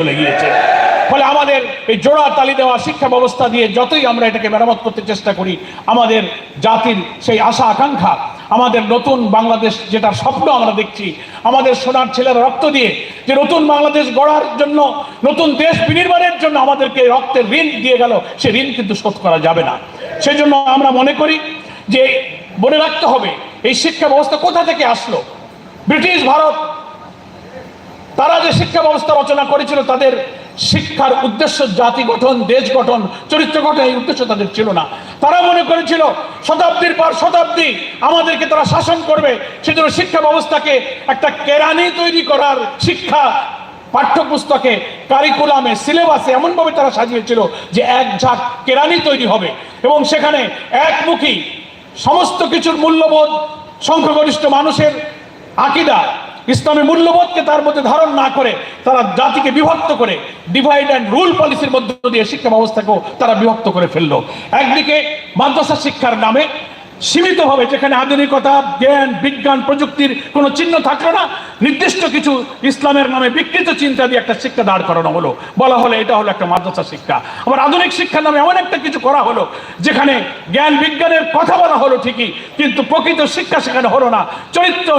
চলে গিয়েছে। ফলে আমাদের এই জোড়া তালি দেওয়া শিক্ষা ব্যবস্থা দিয়ে যতই আমরা এটাকে মেরামত করতে চেষ্টা করি, আমাদের জাতির সেই আশা আকাঙ্ক্ষা, আমাদের নতুন বাংলাদেশ যেটা স্বপ্ন আমরা দেখছি, আমাদের সোনার ছেলেরা রক্ত দিয়ে যে নতুন বাংলাদেশ গড়ার জন্য, নতুন দেশ বিনির্মাণের জন্য আমাদেরকে রক্তের ঋণ দিয়ে গেল, সে ঋণ কিন্তু শোধ করা যাবে না। সেজন্য আমরা মনে করি যে, মনে রাখতে হবে, এই শিক্ষা ব্যবস্থা কোথা থেকে আসলো? ব্রিটিশ ভারত তারা যে শিক্ষা ব্যবস্থা রচনা করেছিল তাদের শিক্ষার উদ্দেশ্য জাতি গঠন, দেশ গঠন, চরিত্র গঠন এই উদ্দেশ্য তাদের ছিল না। তারা মনে করেছিল, শতাব্দীর পর শতাব্দী আমাদেরকে তারা শাসন করবে, সেজন্য শিক্ষা ব্যবস্থাকে একটা কেরানি তৈরি করার শিক্ষা পাঠ্যপুস্তকে কারিকুলামে, সিলেবাসে এমনভাবে তারা সাজিয়েছিল যে এক ঝাঁক কেরানি তৈরি হবে এবং সেখানে একমুখী সমস্ত কিছুর মূল্যবোধ সংখ্যাগরিষ্ঠ মানুষের আকিদা ইসলামের মূল্যবোধকে তার মধ্যে ধারণ না করে, তারা জাতিকে বিভক্ত করে ডিভাইড অ্যান্ড রুল পলিসির মধ্য দিয়ে শিক্ষা ব্যবস্থাকেও তারা বিভক্ত করে ফেলল। একদিকে মাদ্রাসা শিক্ষার নামে সীমিতভাবে, যেখানে আধুনিকতা, জ্ঞান, বিজ্ঞান প্রযুক্তির কোনো চিহ্ন থাকল না, নির্দিষ্ট কিছু ইসলামের নামে বিকৃত চিন্তা দিয়ে একটা শিক্ষা দাঁড় করানো হলো। বলা হলো এটা হলো একটা মাদ্রাসা শিক্ষা। আবার আধুনিক শিক্ষার নামে এমন একটা কিছু করা হলো, যেখানে জ্ঞান বিজ্ঞানের কথা বলা হলো ঠিকই, কিন্তু প্রকৃত শিক্ষা সেখানে হলো না। চরিত্র